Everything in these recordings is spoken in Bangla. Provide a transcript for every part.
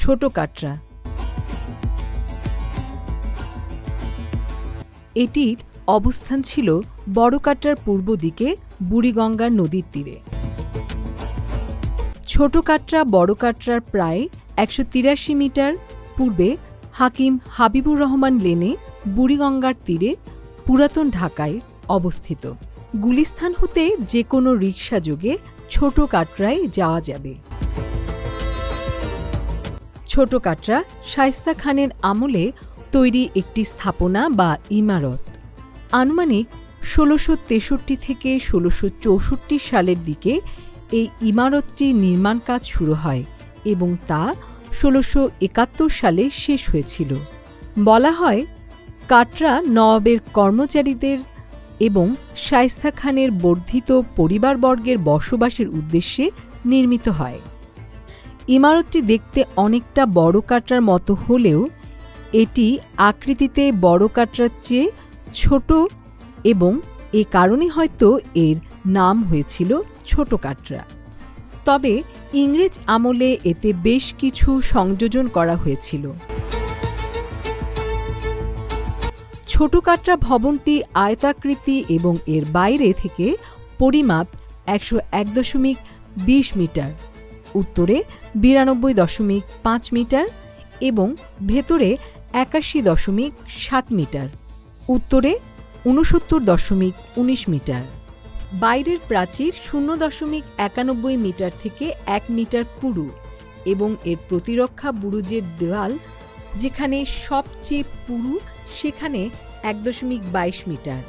ছোট কাটরা। এটির অবস্থান ছিল বড় কাটরার পূর্ব দিকে বুড়িগঙ্গার নদীর তীরে। ছোট কাটরা বড় কাটরার প্রায় একশো তিরাশি মিটার পূর্বে হাকিম হাবিবুর রহমান লেনে বুড়িগঙ্গার তীরে পুরাতন ঢাকায় অবস্থিত। গুলিস্থান হতে যে কোনো রিক্সা যোগে ছোট কাটরায় যাওয়া যাবে। ছোট কাটরা শায়স্তা খানের আমলে তৈরি একটি স্থাপনা বা ইমারত। আনুমানিক ষোলোশো তেষট্টি থেকে ষোলোশো চৌষট্টি সালের দিকে এই ইমারতটি নির্মাণ কাজ শুরু হয় এবং তা ষোলোশো একাত্তর সালে শেষ হয়েছিল। বলা হয়, কাটরা নবাবের কর্মচারীদের এবং শায়স্তা খানের বর্ধিত পরিবারবর্গের বসবাসের উদ্দেশ্যে নির্মিত হয়। ইমারতটি দেখতে অনেকটা বড় কাটরার মতো হলেও এটি আকৃতিতে বড় কাটরার চেয়ে ছোট এবং এ কারণে হয়তো এর নাম হয়েছিল ছোট কাটরা তবে ইংরেজ আমলে এতে বেশ কিছু সংযোজন করা হয়েছিল। ছোট কাটরা ভবনটি আয়তাকৃতি এবং এর বাইরে থেকে পরিমাপ একশো এক দশমিক বিশ মিটার। উত্তরে বিরানব্বই দশমিক পাঁচ মিটার এবং ভেতরে একাশি দশমিক সাত মিটার। উত্তরে ঊনসত্তর দশমিক উনিশ মিটার। বাইরের প্রাচীর শূন্য দশমিক একানব্বই মিটার থেকে এক মিটার পুরু এবং এর প্রতিরক্ষা বুরুজের দেওয়াল যেখানে সবচেয়ে পুরু সেখানে এক দশমিক বাইশ মিটার।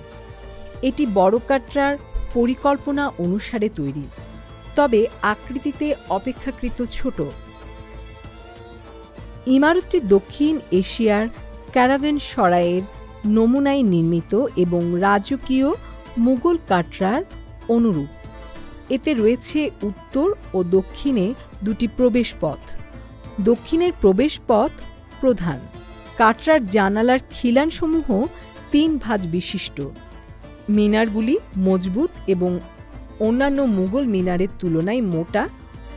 এটি বড় কাটরার পরিকল্পনা অনুসারে তৈরি। তবে আকৃতিতে অপেক্ষাকৃত ছোট। ইমারতটি দক্ষিণ এশিয়ার ক্যারাভেন সরাইয়ের নমুনায় নির্মিত এবং রাজকীয় মুঘল কাটরার অনুরূপ। এতে রয়েছে উত্তর ও দক্ষিণে দুটি প্রবেশপথ। দক্ষিণের প্রবেশপথ প্রধান। কাটরার জানালার খিলানসমূহ তিন ভাঁজ বিশিষ্ট। মিনারগুলি মজবুত এবং অন্যান্য মুঘল মিনারের তুলনায় মোটা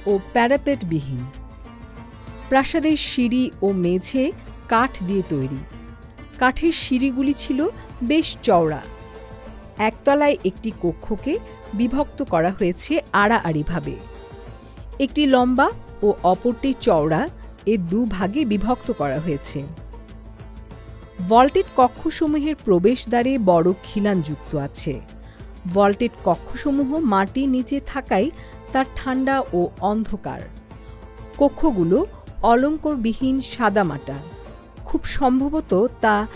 ও প্যারাপেটবিহীন। প্রাসাদের সিঁড়ি ও মেঝে কাঠ দিয়ে তৈরি। কাঠের সিঁড়িগুলি ছিল বেশ চওড়া। একতলায় একটি কক্ষকে বিভক্ত করা হয়েছে আড়াআড়িভাবে। একটি লম্বা ও অপরটি চওড়া এ দুভাগে বিভক্ত করা হয়েছে। ভল্টেড কক্ষসমূহের প্রবেশদ্বারে বড় খিলান যুক্ত আছে। ভল্টেড কক্ষসমূহ মাটির নিচে থাকায় তার ঠান্ডা ও অন্ধকার। কক্ষগুলো অলঙ্করবিহীন সাদামাটা খুব সম্ভবত তা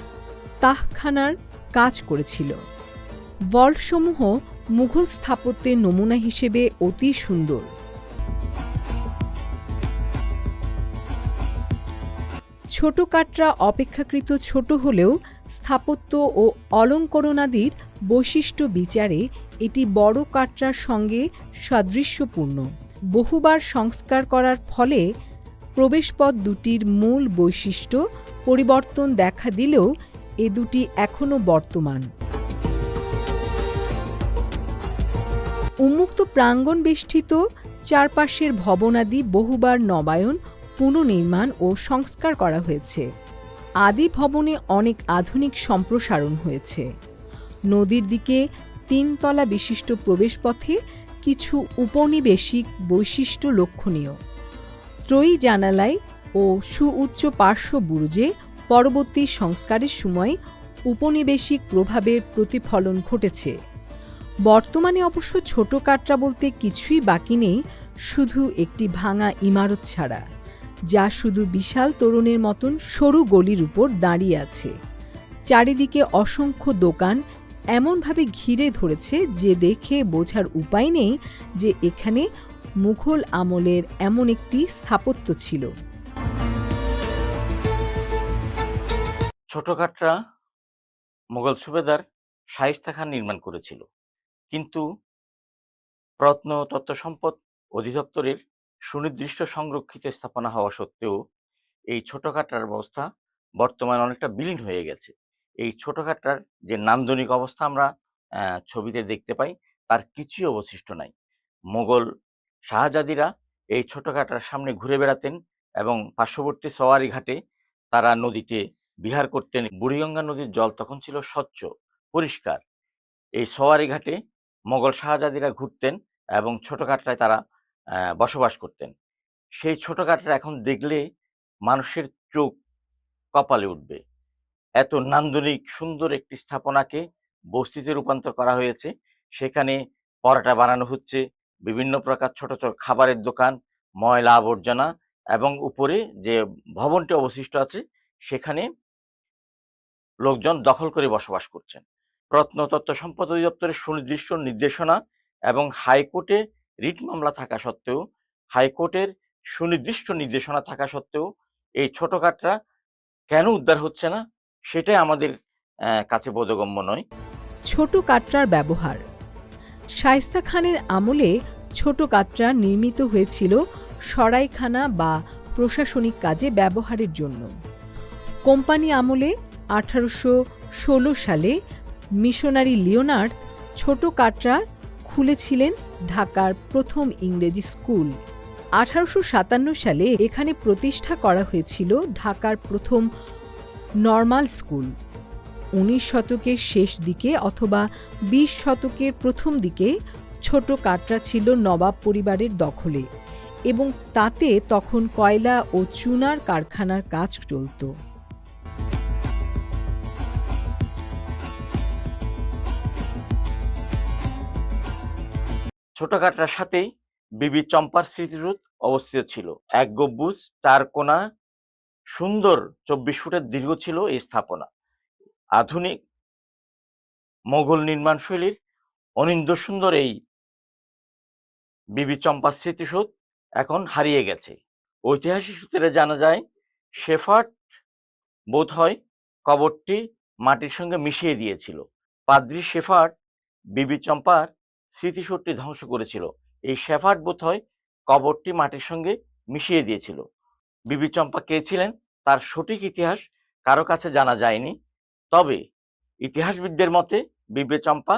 তাহখানার কাজ করেছিল। ভল্টসমূহ মুঘল স্থাপত্যের নমুনা হিসেবে অতি সুন্দর। ছোট কাটরা অপেক্ষাকৃত ছোট হলেও স্থাপত্য ও অলঙ্করণাদির বৈশিষ্ট্য বিচারে এটি বড় কাটরার সঙ্গে সাদৃশ্যপূর্ণ। বহুবার সংস্কার করার ফলে প্রবেশপথ দুটির মূল বৈশিষ্ট্য পরিবর্তন দেখা দিলেও এ দুটি এখনও বর্তমান। উন্মুক্ত প্রাঙ্গণ বেষ্টিত চারপাশের ভবনাদি বহুবার নবায়ন, পুনর্নির্মাণ ও সংস্কার করা হয়েছে। আদি ভবনে অনেক আধুনিক সম্প্রসারণ হয়েছে। নদীর দিকে তিনতলা বিশিষ্ট প্রবেশপথে কিছু উপনিবেশিক বৈশিষ্ট্য লক্ষণীয়। ত্রয়ী জানালায় ও সুউচ্চ পার্শ্ব বুরুজে পরবর্তী সংস্কারের সময় উপনিবেশিক প্রভাবের প্রতিফলন ঘটেছে। বর্তমানে অবশ্য ছোট কাটরা বলতে কিছুই বাকি নেই, শুধু একটি ভাঙা ইমারত ছাড়া, যা শুধু বিশাল তরুণের মতন সরু গলির উপর দাঁড়িয়ে আছে। চারিদিকে অসংখ্য দোকান এমনভাবে ঘিরে ধরেছে যে দেখে বোঝার উপায় নেই যে এখানে মুঘল আমলের এমন একটি স্থাপত্য ছিল। ছোট কাটরা মোগল সুবেদার শায়েস্তা খান নির্মাণ করেছিল। কিন্তু প্রত্নতত্ত্ব সম্পদ অধিদপ্তরের সুনির্দিষ্ট সংরক্ষিত স্থাপনা হওয়া সত্ত্বেও এই ছোট কাটরার ব্যবস্থা বর্তমানে অনেকটা বিলীন হয়ে গেছে। এই ছোট কাটরার যে নান্দনিক অবস্থা আমরা ছবিতে দেখতে পাই, তার কিছুই অবশিষ্ট নাই। মোগল শাহজাদিরা এই ছোট কাটরার সামনে ঘুরে বেড়াতেন এবং পার্শ্ববর্তী সওয়ারি ঘাটে তারা নদীতে বিহার করতেন। বুড়িগঙ্গা নদীর জল তখন ছিল স্বচ্ছ, পরিষ্কার। এই সওয়ারি ঘাটে মোগল শাহজাদিরা ঘুরতেন এবং ছোট কাটরায় তারা বসবাস করতেন। সেই ছোট কাটরা এখন দেখলে মানুষের চোখ কপালে উঠবে। এত নান্দনিক, সুন্দর একটি স্থাপনাকে বস্তিতে রূপান্তর করা হয়েছে। সেখানে পরোটা বানানো হচ্ছে, বিভিন্ন প্রকার ছোট ছোট খাবারের দোকান, ময়লা আবর্জনা এবং উপরে যে ভবনটি অবশিষ্ট আছে, সেখানে লোকজন দখল করে বসবাস করছেন। প্রত্নতত্ত্ব সম্পদ অধিদপ্তরের সুনির্দিষ্ট নির্দেশনা এবং হাইকোর্টে রিট মামলা থাকা সত্ত্বেও, হাইকোর্টের সুনির্দিষ্ট নির্দেশনা থাকা সত্ত্বেও, এই ছোট কাটরা কেন উদ্ধার হচ্ছে না? সেটাই আমাদের কাছে বোধগম্য নয়। ছোট কাটরার ব্যবহার। শায়েস্তা খানের আমলে ছোট কাটরা নির্মিত হয়েছিল সরাইখানা বা প্রশাসনিক কাজে ব্যবহারের জন্য। কোম্পানি আমলে আঠারোশো ষোলো সালে মিশনারি লিওনার্ড ছোট কাটরা খুলেছিলেন ঢাকার প্রথম ইংরেজি স্কুল। আঠারোশো সাতান্ন সালে এখানে প্রতিষ্ঠা করা হয়েছিল ঢাকার প্রথম নর্মাল স্কুল। উনিশ শতকের শেষ দিকে অথবা বিশ শতকের প্রথম দিকে ছোট কাটরা ছিল নবাব পরিবারের দখলে এবং তাতে তখন কয়লা ও চুনার কারখানার কাজ চলত। ছোট কাটরার সাথেই বিবি চম্পার স্মৃতিরোধ অবস্থিত ছিল। এক গম্বুজ চার কোণা সুন্দর চব্বিশ ফুটের দীর্ঘ ছিল এই স্থাপনা। আধুনিক মোগল নির্মাণ শৈলীর অনিন্দ সুন্দর এই বিবি চম্পা স্মৃতিসৌধ এখন হারিয়ে গেছে। ঐতিহাসিক সূত্রে জানা যায় শেফার্ট বোধ হয় কবরটি মাটির সঙ্গে মিশিয়ে দিয়েছিল। পাদ্রি শেফার্ট বিবি চম্পার স্মৃতিসৌধটি ধ্বংস করেছিল। এই শেফার্ট বোধ হয় কবরটি মাটির সঙ্গে মিশিয়ে দিয়েছিল। বিবি চম্পা কে ছিলেন? তার সঠিক ইতিহাস কারও কাছে জানা যায়নি। তবে ইতিহাসবিদদের মতে বিবি চম্পা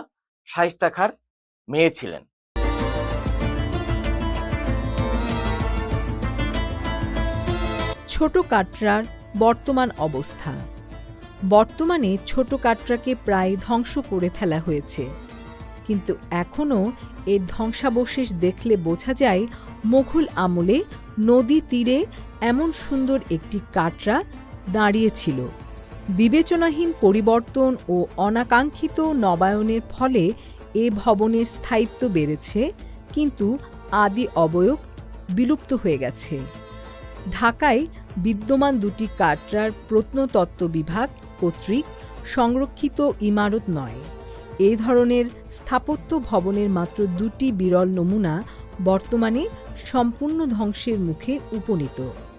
শাইস্তা খার মেয়ে ছিলেন। ছোট কাটরার বর্তমান অবস্থা। বর্তমানে ছোট কাটরাকে প্রায় ধ্বংস করে ফেলা হয়েছে। কিন্তু এখনও এর ধ্বংসাবশেষ দেখলে বোঝা যায় মোঘল আমলে নদী তীরে এমন সুন্দর একটি কাটরা দাঁড়িয়েছিল। বিবেচনাহীন পরিবর্তন ও অনাকাঙ্ক্ষিত নবায়নের ফলে এ ভবনের স্থায়িত্ব বেড়েছে, কিন্তু আদি অবয়ব বিলুপ্ত হয়ে গেছে। ঢাকায় বিদ্যমান দুটি কাটরার প্রত্নতত্ত্ব বিভাগ কর্তৃক সংরক্ষিত ইমারত নয়। এই ধরনের স্থাপত্য ভবনের মাত্র দুটি বিরল নমুনা বর্তমানে সম্পূর্ণ ধ্বংসের মুখে উপনীত।